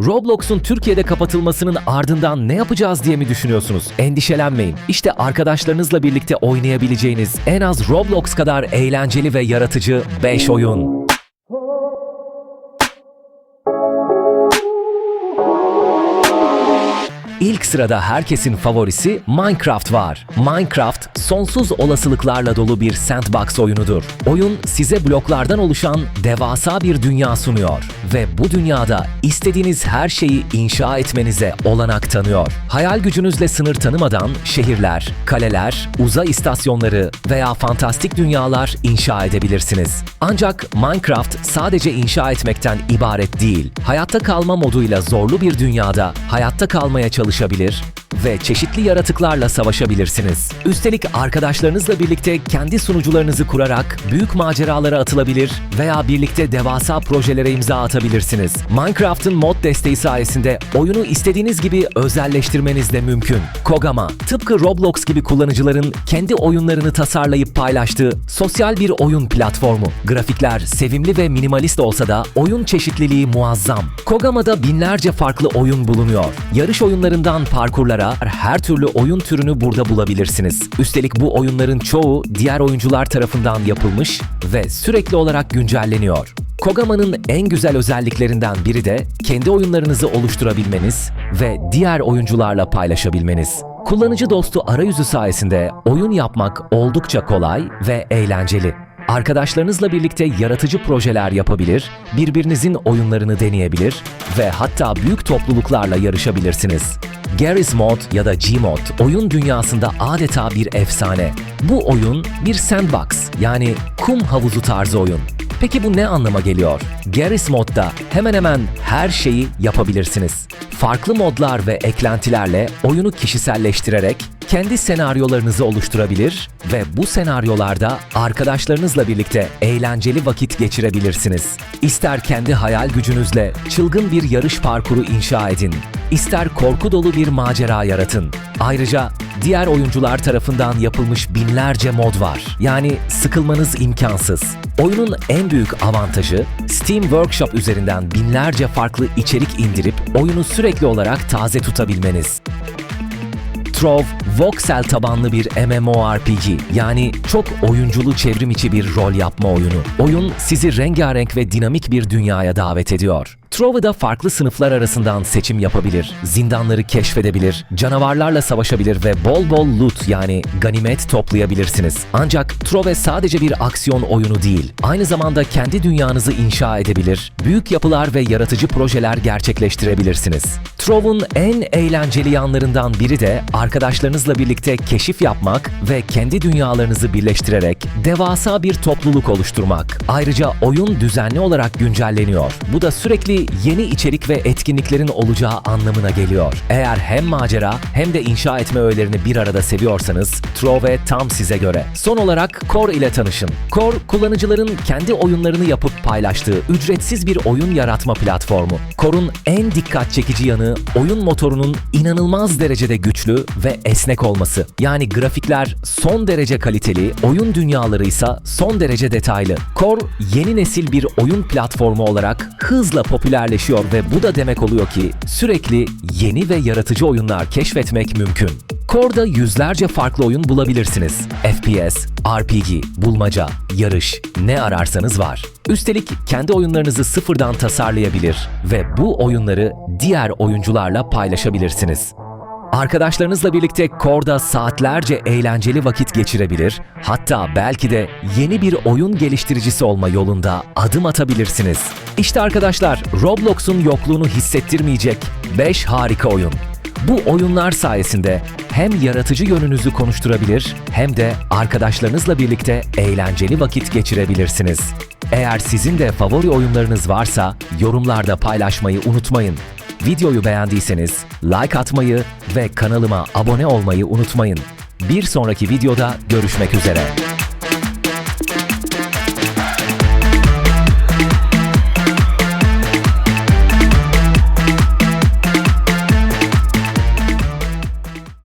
Roblox'un Türkiye'de kapatılmasının ardından ne yapacağız diye mi düşünüyorsunuz? Endişelenmeyin. İşte arkadaşlarınızla birlikte oynayabileceğiniz en az Roblox kadar eğlenceli ve yaratıcı 5 oyun. İlk sırada herkesin favorisi Minecraft var. Minecraft sonsuz olasılıklarla dolu bir sandbox oyunudur. Oyun size bloklardan oluşan devasa bir dünya sunuyor ve bu dünyada istediğiniz her şeyi inşa etmenize olanak tanıyor. Hayal gücünüzle sınır tanımadan şehirler, kaleler, uzay istasyonları veya fantastik dünyalar inşa edebilirsiniz. Ancak Minecraft sadece inşa etmekten ibaret değil. Hayatta kalma moduyla zorlu bir dünyada hayatta kalmaya çalışabilir ve çeşitli yaratıklarla savaşabilirsiniz. Üstelik arkadaşlarınızla birlikte kendi sunucularınızı kurarak büyük maceralara atılabilir veya birlikte devasa projelere imza atabilirsiniz. Minecraft'ın mod desteği sayesinde oyunu istediğiniz gibi özelleştirmeniz de mümkün. Kogama, tıpkı Roblox gibi kullanıcıların kendi oyunlarını tasarlayıp paylaştığı sosyal bir oyun platformu. Grafikler sevimli ve minimalist olsa da oyun çeşitliliği muazzam. Kogama'da binlerce farklı oyun bulunuyor. Yarış oyunlarından parkurlara her türlü oyun türünü burada bulabilirsiniz. Üstelik bu oyunların çoğu diğer oyuncular tarafından yapılmış ve sürekli olarak güncelleniyor. Kogama'nın en güzel özelliklerinden biri de kendi oyunlarınızı oluşturabilmeniz ve diğer oyuncularla paylaşabilmeniz. Kullanıcı dostu arayüzü sayesinde oyun yapmak oldukça kolay ve eğlenceli. Arkadaşlarınızla birlikte yaratıcı projeler yapabilir, birbirinizin oyunlarını deneyebilir ve hatta büyük topluluklarla yarışabilirsiniz. Garry's Mod ya da Gmod oyun dünyasında adeta bir efsane. Bu oyun bir sandbox yani kum havuzu tarzı oyun. Peki bu ne anlama geliyor? Garry's Mod'da hemen hemen her şeyi yapabilirsiniz. Farklı modlar ve eklentilerle oyunu kişiselleştirerek kendi senaryolarınızı oluşturabilir ve bu senaryolarda arkadaşlarınızla birlikte eğlenceli vakit geçirebilirsiniz. İster kendi hayal gücünüzle çılgın bir yarış parkuru inşa edin, ister korku dolu bir macera yaratın. Ayrıca diğer oyuncular tarafından yapılmış binlerce mod var. Yani sıkılmanız imkansız. Oyunun en büyük avantajı Steam Workshop üzerinden binlerce farklı içerik indirip oyunu sürekli olarak taze tutabilmeniz. Trove, voxel tabanlı bir MMORPG yani çok oyunculu çevrim içi bir rol yapma oyunu. Oyun sizi rengarenk ve dinamik bir dünyaya davet ediyor. Trove'da farklı sınıflar arasından seçim yapabilir, zindanları keşfedebilir, canavarlarla savaşabilir ve bol bol loot yani ganimet toplayabilirsiniz. Ancak Trove sadece bir aksiyon oyunu değil, aynı zamanda kendi dünyanızı inşa edebilir, büyük yapılar ve yaratıcı projeler gerçekleştirebilirsiniz. Trove'un en eğlenceli yanlarından biri de arkadaşlarınızla birlikte keşif yapmak ve kendi dünyalarınızı birleştirerek devasa bir topluluk oluşturmak. Ayrıca oyun düzenli olarak güncelleniyor. Bu da sürekli yeni içerik ve etkinliklerin olacağı anlamına geliyor. Eğer hem macera hem de inşa etme öğelerini bir arada seviyorsanız Trove tam size göre. Son olarak Core ile tanışın. Core, kullanıcıların kendi oyunlarını yapıp paylaştığı ücretsiz bir oyun yaratma platformu. Core'un en dikkat çekici yanı oyun motorunun inanılmaz derecede güçlü ve esnek olması. Yani grafikler son derece kaliteli, oyun dünyaları ise son derece detaylı. Core yeni nesil bir oyun platformu olarak hızla popülerleşiyor ve bu da demek oluyor ki sürekli yeni ve yaratıcı oyunlar keşfetmek mümkün. Core'da yüzlerce farklı oyun bulabilirsiniz. FPS, RPG, bulmaca, yarış, ne ararsanız var. Üstelik kendi oyunlarınızı sıfırdan tasarlayabilir ve bu oyunları diğer oyuncularla paylaşabilirsiniz. Arkadaşlarınızla birlikte Core'da saatlerce eğlenceli vakit geçirebilir, hatta belki de yeni bir oyun geliştiricisi olma yolunda adım atabilirsiniz. İşte arkadaşlar, Roblox'un yokluğunu hissettirmeyecek 5 harika oyun. Bu oyunlar sayesinde hem yaratıcı yönünüzü konuşturabilir hem de arkadaşlarınızla birlikte eğlenceli vakit geçirebilirsiniz. Eğer sizin de favori oyunlarınız varsa yorumlarda paylaşmayı unutmayın. Videoyu beğendiyseniz like atmayı ve kanalıma abone olmayı unutmayın. Bir sonraki videoda görüşmek üzere.